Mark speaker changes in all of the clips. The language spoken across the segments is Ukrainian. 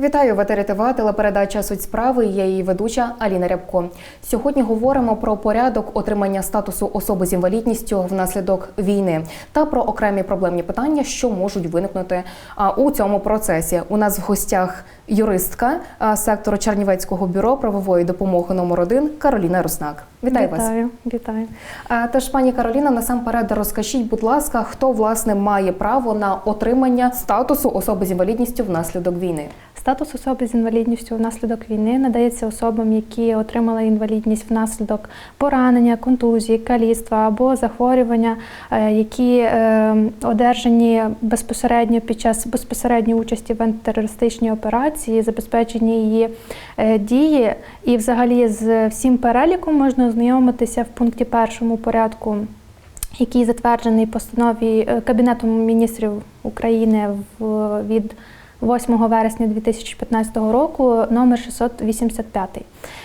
Speaker 1: Вітаю в етері ТВ, телепередача Суть справи. Я її ведуча Аліна Рябко. Сьогодні говоримо про порядок отримання статусу особи з інвалідністю внаслідок війни та про окремі проблемні питання, що можуть виникнути у цьому процесі. У нас в гостях юристка сектору Чернівецького бюро правової допомоги номер 1 Кароліна Руснак. Вітаю вас.
Speaker 2: Вітаю, вітаю.
Speaker 1: Тож, пані Кароліна, насамперед розкажіть, будь ласка, хто власне має право на отримання статусу особи з інвалідністю внаслідок війни?
Speaker 2: Статус особи з інвалідністю внаслідок війни надається особам, які отримали інвалідність внаслідок поранення, контузії, каліцтва або захворювання, е, які е, одержані безпосередньо під час безпосередньої участі в антитерористичній операції, забезпечення її е, дії. І, взагалі, з всім переліком можна ознайомитися в пункті першому порядку. Який затверджений постанові Кабінетом міністрів України в- від 8 вересня 2015 року номер 685.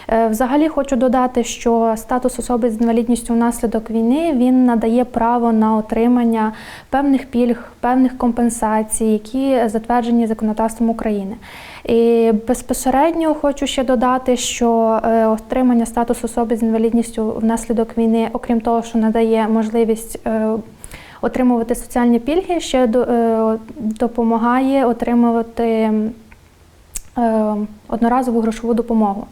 Speaker 2: Е, Взагалі хочу додати, що статус особи з інвалідністю внаслідок війни він надає право на отримання певних пільг, певних компенсацій, які затверджені законодавством України. І безпосередньо хочу ще додати, що е, отримання статусу особи з інвалідністю внаслідок війни, окрім того, що надає можливість е, отримувати соціальні пільги, ще е, допомагає отримувати е, одноразову грошову допомогу.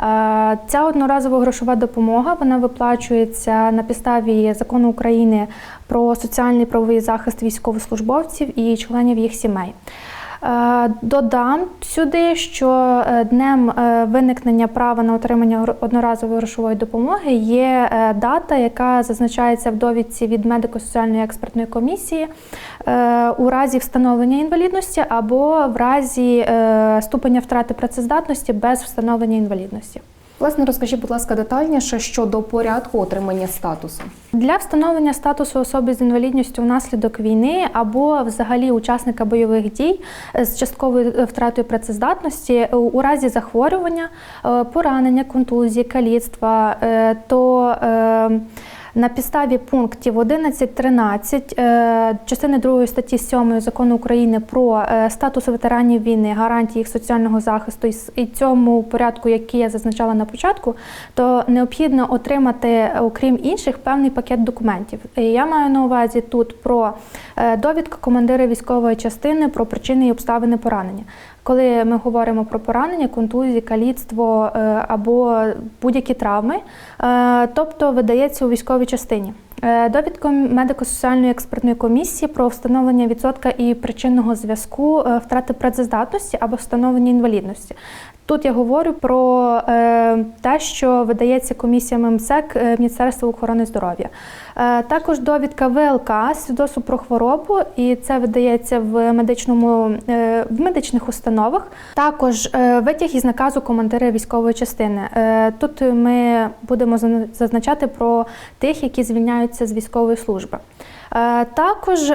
Speaker 2: Е, Ця одноразова грошова допомога вона виплачується на підставі закону України про соціальний правовий захист військовослужбовців і членів їх сімей. Е, Додам сюди, що е, днем е, виникнення права на отримання одноразової грошової допомоги є дата, яка зазначається в довідці від медико-соціальної експертної комісії у разі встановлення інвалідності або в разі ступеня втрати працездатності без встановлення інвалідності.
Speaker 1: Власне, розкажіть, будь ласка, детальніше щодо порядку отримання статусу.
Speaker 2: Для встановлення статусу особи з інвалідністю внаслідок війни або взагалі учасника бойових дій з частковою е, втратою працездатності е, у разі захворювання, е, поранення, контузії, каліцтва, то на підставі пунктів 11.13 е, частини 2 статті 7 закону України про е, статус ветеранів війни, гарантії їх соціального захисту і цьому порядку, який я зазначала на початку, то необхідно отримати, е, окрім інших, певний пакет документів. Я маю на увазі тут про довідку командира військової частини про причини і обставини поранення. Коли ми говоримо про поранення, контузії, каліцтво е, або будь-які травми, е, тобто видається у військовій частині. Довідком медико-соціальної експертної комісії про встановлення відсотка і причинного зв'язку е, втрати працездатності або встановлення інвалідності. Тут я говорю про е, те, що видається комісіями МСЕК е, Міністерства охорони здоров'я. Е, також довідка ВЛК свідоцтво про хворобу, і це видається в медичному в медичних установах. Також витяг із наказу командира військової частини. Тут ми будемо зазначати про тих, які звільняються з військової служби. Також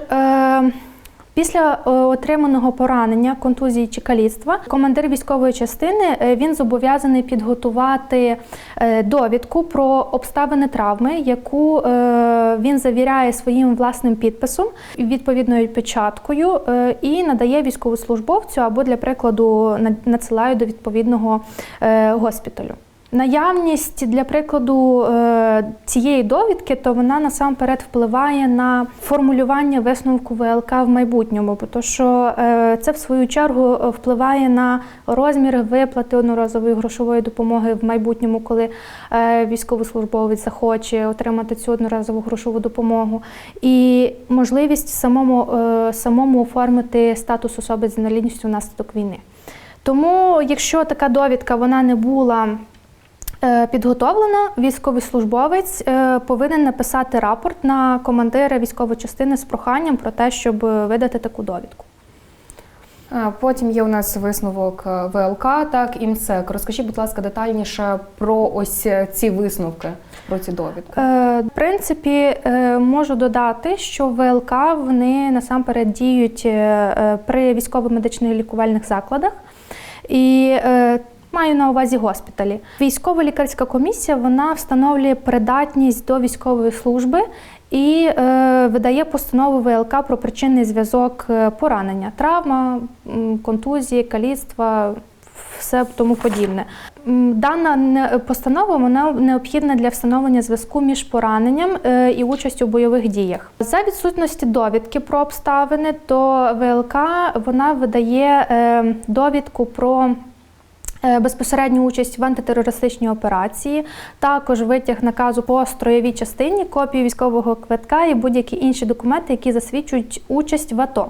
Speaker 2: Після е, отриманого поранення, контузії чи каліцтва, командир військової частини е, він зобов'язаний підготувати е, довідку про обставини травми, яку він завіряє своїм власним підписом, відповідною печаткою, і надає військовослужбовцю або для прикладу на- надсилає до відповідного госпіталю. Наявність для прикладу е, цієї довідки, то вона насамперед впливає на формулювання висновку ВЛК в майбутньому, бо що е, це в свою чергу впливає на розмір виплати одноразової грошової допомоги в майбутньому, коли е, військовослужбовець захоче отримати цю одноразову грошову допомогу, і можливість самому, самому оформити статус особи з інвалідністю внаслідок війни. Тому, якщо така довідка вона не була підготовлена, військовослужбовець е, повинен написати рапорт на командира військової частини з проханням про те, щоб е, видати таку довідку.
Speaker 1: Потім є у нас висновок е, ВЛК, так і МСЕК. Розкажіть, будь ласка, детальніше про ось е, ці висновки, про ці довідки.
Speaker 2: Е, В принципі, е, можу додати, що ВЛК вони насамперед діють е, е, при військово-медичних лікувальних закладах. І е, Маю на увазі госпіталі. Військово-лікарська комісія вона встановлює придатність до військової служби і е, видає постанову ВЛК про причинний зв'язок е, поранення, травма, контузії, каліцтва, все тому подібне. Дана постанова вона необхідна для встановлення зв'язку між пораненням е, і участю у бойових діях. За відсутності довідки про обставини, то ВЛК вона видає е, довідку про. Е, Безпосередню участь в антитерористичній операції, також витяг наказу по строєвій частині, копію військового квитка і будь-які інші документи, які засвідчують участь в АТО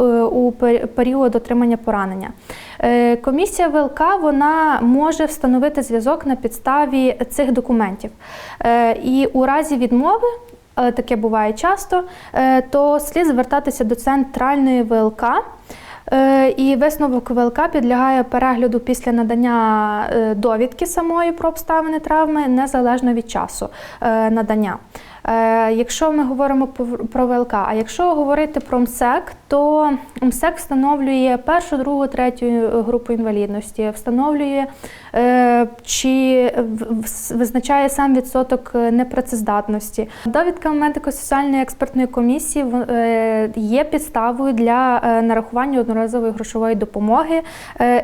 Speaker 2: е, у період отримання поранення. Е, Комісія ВЛК вона може встановити зв'язок на підставі цих документів. І у разі відмови, таке буває часто, то слід звертатися до центральної ВЛК. Е, І висновок ВЛК підлягає перегляду після надання е, довідки самої про обставини травми незалежно від часу е, надання. Е, Якщо ми говоримо про ВЛК, а якщо говорити про МСЕК, то МСЕК встановлює першу, другу, третю е, групу інвалідності, встановлює е, чи визначає сам відсоток непрацездатності. Довідка медико-соціальної експертної комісії є підставою для нарахування одноразової грошової допомоги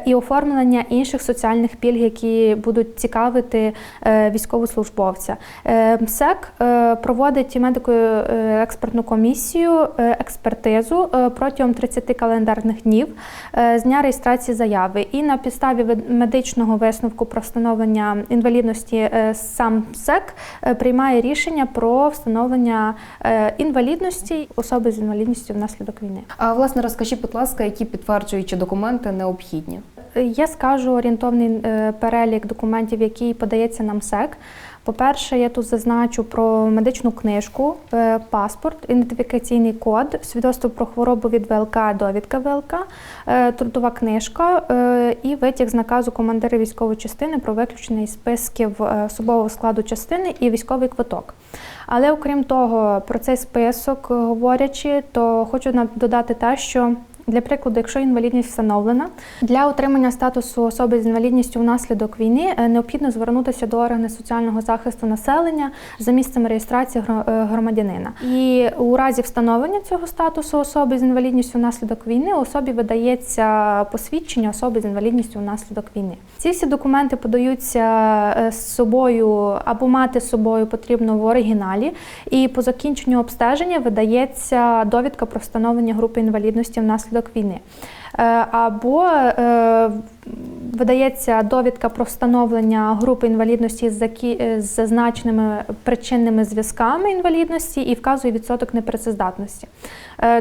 Speaker 2: і оформлення інших соціальних пільг, які будуть цікавити військовослужбовця. МСЕК е, проводить медико-експертну комісію е, експертизу е, протягом 30 календарних днів е, з дня реєстрації заяви. І на підставі медичного висновку про встановлення інвалідності е, сам МСЕК е, приймає рішення про встановлення е, інвалідності особи з інвалідністю внаслідок війни.
Speaker 1: А власне розкажіть, будь ласка, які підтверджуючі документи необхідні?
Speaker 2: Я скажу орієнтовний е, перелік документів, який подається на МСЕК. По-перше, я тут зазначу про медичну книжку, е, паспорт, ідентифікаційний код, свідоцтво про хворобу від ВЛК, довідка ВЛК, е, трудова книжка е, і витяг з наказу командира військової частини про виключення списків особового складу частини і військовий квиток. Але окрім того, про цей список говорячи, то хочу додати те, що для прикладу, якщо інвалідність встановлена, для отримання статусу особи з інвалідністю внаслідок війни е, необхідно звернутися до органів соціального захисту населення за місцем реєстрації е, громадянина. І у разі встановлення цього статусу особи з інвалідністю внаслідок війни особі видається посвідчення особи з інвалідністю внаслідок війни. Ці всі документи подаються е, з собою або мати з собою потрібно в оригіналі, і по закінченню обстеження видається довідка про встановлення групи інвалідності внаслідок війни. Е, Або е, видається довідка про встановлення групи інвалідності з е, зазначеними причинними зв'язками інвалідності і вказує відсоток непрацездатності.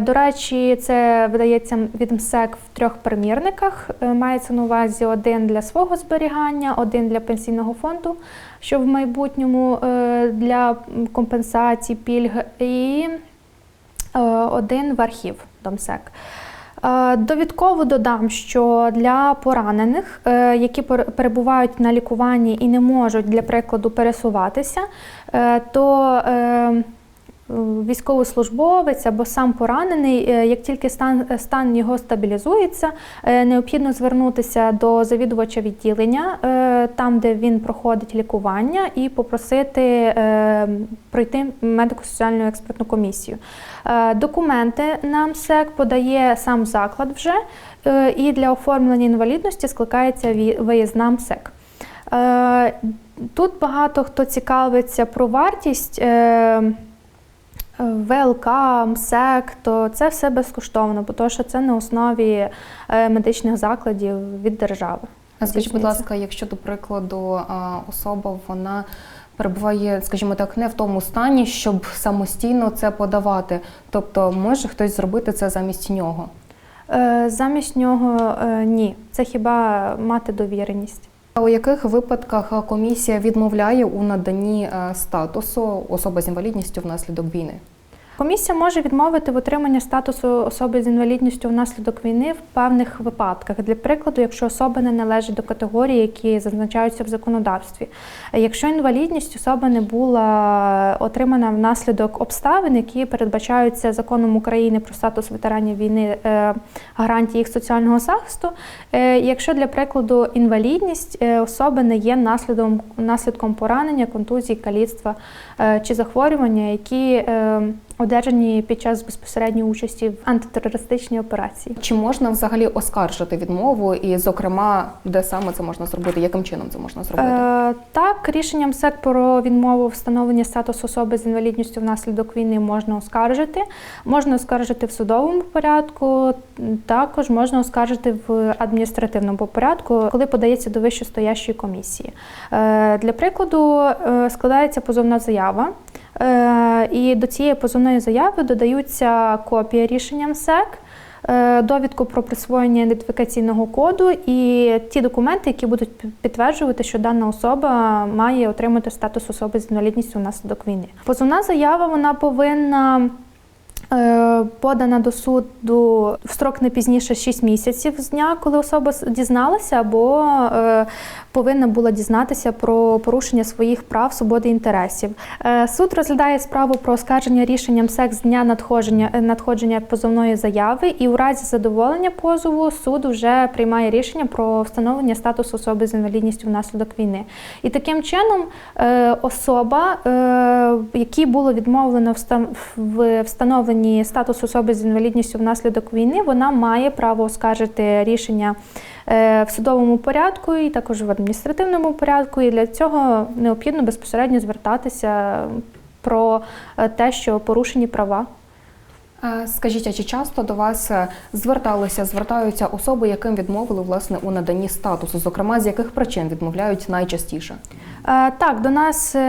Speaker 2: До речі, це видається від МСЕК в трьох примірниках. Мається на увазі один для свого зберігання, один для пенсійного фонду, що в майбутньому для компенсації пільг, і один в архів до МСЕК. Е, Довідково додам, що для поранених, е, які пер- перебувають на лікуванні і не можуть, для прикладу, пересуватися, е, то військовослужбовець або сам поранений, е, як тільки стан, стан його стабілізується, е, необхідно звернутися до завідувача відділення, е, там, де він проходить лікування, і попросити пройти медико-соціальну експертну комісію. Документи на МСЕК подає сам заклад вже, і для оформлення інвалідності скликається виїзна МСЕК. Тут багато хто цікавиться про вартість. Е, ВЛК, МСЕК, то це все безкоштовно, бо то, що це на основі е, медичних закладів від держави.
Speaker 1: Скажіть, будь ласка, якщо до прикладу особа вона перебуває, скажімо так, не в тому стані, щоб самостійно це подавати, тобто може хтось зробити це замість нього?
Speaker 2: Е, Замість нього е, ні, це хіба мати довіреність.
Speaker 1: У яких випадках комісія відмовляє у наданні статусу особи з інвалідністю внаслідок війни?
Speaker 2: Комісія може відмовити в отриманні статусу особи з інвалідністю внаслідок війни в певних випадках. Для прикладу, якщо особа не належить до категорії, які зазначаються в законодавстві. Якщо інвалідність особи не була отримана внаслідок обставин, які передбачаються законом України про статус ветеранів війни, е, гарантії їх соціального захисту. Е, Якщо для прикладу інвалідність е, особи не є наслідком, наслідком поранення, контузії, каліцтва чи захворювання, які одержані під час безпосередньої участі в антитерористичній операції.
Speaker 1: Чи можна взагалі оскаржити відмову, і, зокрема, де саме це можна зробити, яким чином це можна зробити?
Speaker 2: Е, так, рішенням СЕК про відмову встановлення статусу особи з інвалідністю внаслідок війни можна оскаржити. Можна оскаржити в судовому порядку, також можна оскаржити в адміністративному порядку, коли подається до вищостоящої комісії. Е, для прикладу, е, складається позовна заява. Е, І до цієї позовної заяви додаються копія рішенням СЕК, е, довідку про присвоєння ідентифікаційного коду і ті документи, які будуть підтверджувати, що дана особа має отримати статус особи з інвалідністю внаслідок війни. Позовна заява вона повинна. Е, Подана до суду в строк не пізніше 6 місяців з дня, коли особа дізналася або е, повинна була дізнатися про порушення своїх прав, свободи інтересів. Е, Суд розглядає справу про оскарження рішенням СЕК з дня надходження, надходження позовної заяви, і у разі задоволення позову суд вже приймає рішення про встановлення статусу особи з інвалідністю внаслідок війни. І таким чином особа, якій було відмовлено в встановленні статусу особи з інвалідністю внаслідок війни, вона має право оскаржити рішення е, в судовому порядку і також в адміністративному порядку. І для цього необхідно безпосередньо звертатися про е, те, що порушені права.
Speaker 1: Скажіть, а чи часто до вас е, зверталися, звертаються особи, яким відмовили власне у наданні статусу? Зокрема, з яких причин відмовляють найчастіше?
Speaker 2: Е, Так, до нас е,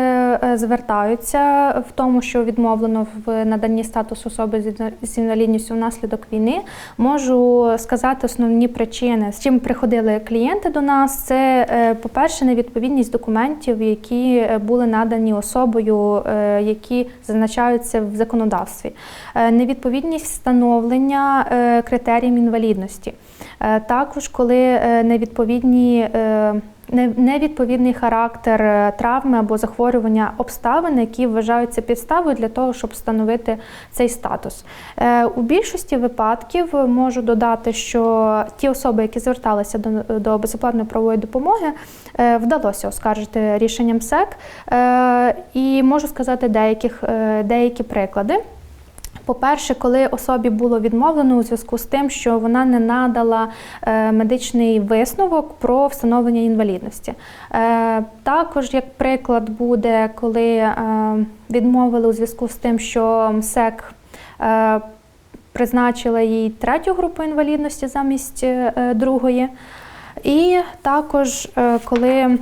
Speaker 2: е, звертаються в тому, що відмовлено в наданні статусу особи з інвалідністю внаслідок війни. Можу сказати основні причини, з чим приходили клієнти до нас. Це, по-перше, невідповідність документів, які були надані особою, які зазначаються в законодавстві. Невідповідність встановлення критеріям інвалідності. Також, коли невідповідні не- невідповідний характер е, травми або захворювання обставин, які вважаються підставою для того, щоб встановити цей статус. Е, У більшості випадків можу додати, що ті особи, які зверталися до, безоплатної правової допомоги, е, вдалося оскаржити рішенням СЕК. І можу сказати деяких, деякі приклади. По-перше, коли особі було відмовлено у зв'язку з тим, що вона не надала е, медичний висновок про встановлення інвалідності. Е, Також, як приклад, буде, коли е, відмовили у зв'язку з тим, що МСЕК призначила їй третю групу інвалідності замість другої. І також, коли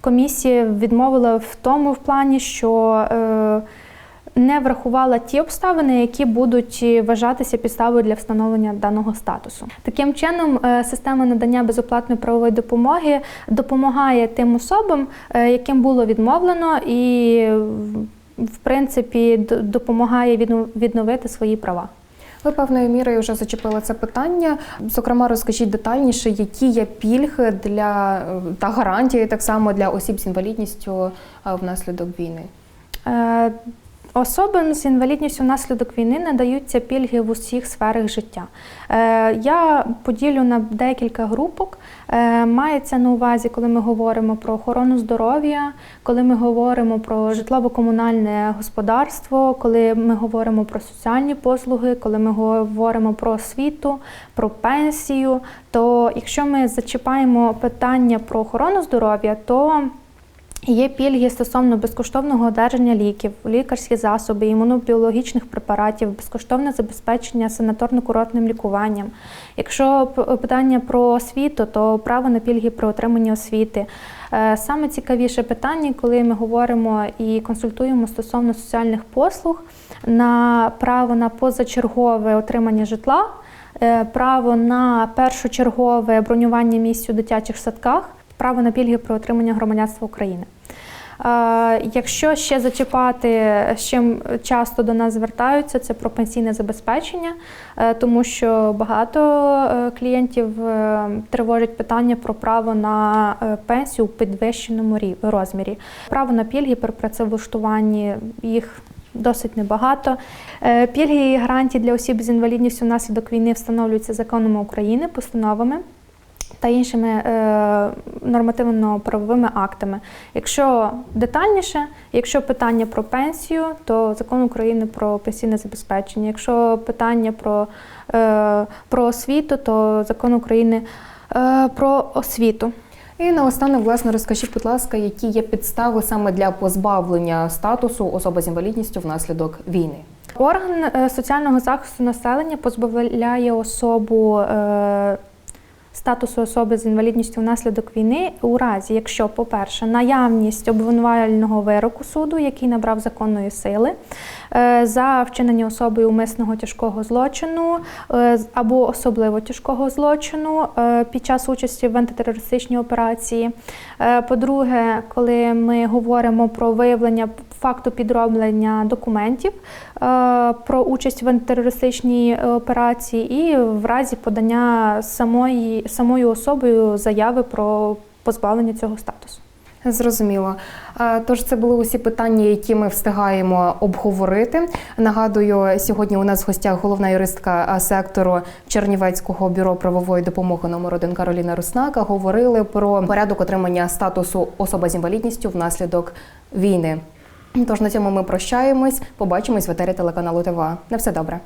Speaker 2: комісія відмовила в тому в плані, що е, не врахувала ті обставини, які будуть вважатися підставою для встановлення даного статусу. Таким чином, е, система надання безоплатної правової допомоги допомагає тим особам, е, яким було відмовлено, і в принципі допомагає відно- відновити свої права.
Speaker 1: Ви певною мірою вже зачепили це питання. Зокрема, розкажіть детальніше, які є пільги для е, та гарантії так само для осіб з інвалідністю е, внаслідок війни.
Speaker 2: Особам з інвалідністю внаслідок війни надаються пільги в усіх сферах життя. Е, Я поділю на декілька групок. Е, Мається на увазі, коли ми говоримо про охорону здоров'я, коли ми говоримо про житлово-комунальне господарство, коли ми говоримо про соціальні послуги, коли ми говоримо про освіту, про пенсію. То якщо ми зачіпаємо питання про охорону здоров'я, то Є пільги стосовно безкоштовного одержання ліків, лікарські засоби, імунобіологічних препаратів, безкоштовне забезпечення санаторно-курортним лікуванням. Якщо питання про освіту, то право на пільги при отриманні освіти. Е, Саме цікавіше питання, коли ми говоримо і консультуємо стосовно соціальних послуг, на право на позачергове отримання житла, е, право на першочергове бронювання місць у дитячих садках право на пільги про отримання громадянства України. Якщо ще зачіпати, з чим часто до нас звертаються, це про пенсійне забезпечення, е, тому що багато е, клієнтів е, тривожить питання про право на е, пенсію у підвищеному розмірі. Право на пільги при працевлаштуванні їх досить небагато. Е, Пільги і гарантії для осіб з інвалідністю внаслідок війни встановлюються законами України, постановами та іншими е, нормативно-правовими актами. Якщо детальніше, якщо питання про пенсію, то закон України про пенсійне забезпечення. Якщо питання про, е, про освіту, то закон України е, про освіту.
Speaker 1: І наостанок, власне, розкажіть, будь ласка, які є підстави саме для позбавлення статусу особи з інвалідністю внаслідок війни?
Speaker 2: Орган соціального захисту населення позбавляє особу статусу особи з інвалідністю внаслідок війни у разі, якщо, по-перше, наявність обвинувального вироку суду, який набрав законної сили, за вчинення особою умисного тяжкого злочину е, або особливо тяжкого злочину е, під час участі в антитерористичній операції. Е, По-друге, коли ми говоримо про виявлення факту підроблення документів е, про участь в антитерористичній е, операції, і в разі подання самої, самою особою заяви про позбавлення цього статусу.
Speaker 1: Зрозуміло. Тож це були усі питання, які ми встигаємо обговорити. Нагадую, сьогодні у нас в гостях головна юристка сектору Чернівецького бюро правової допомоги номер 1 Кароліна Руснака. Говорили про порядок отримання статусу особа з інвалідністю внаслідок війни. Тож на цьому ми прощаємось. Побачимось в етері телеканалу ТВА. На все добре.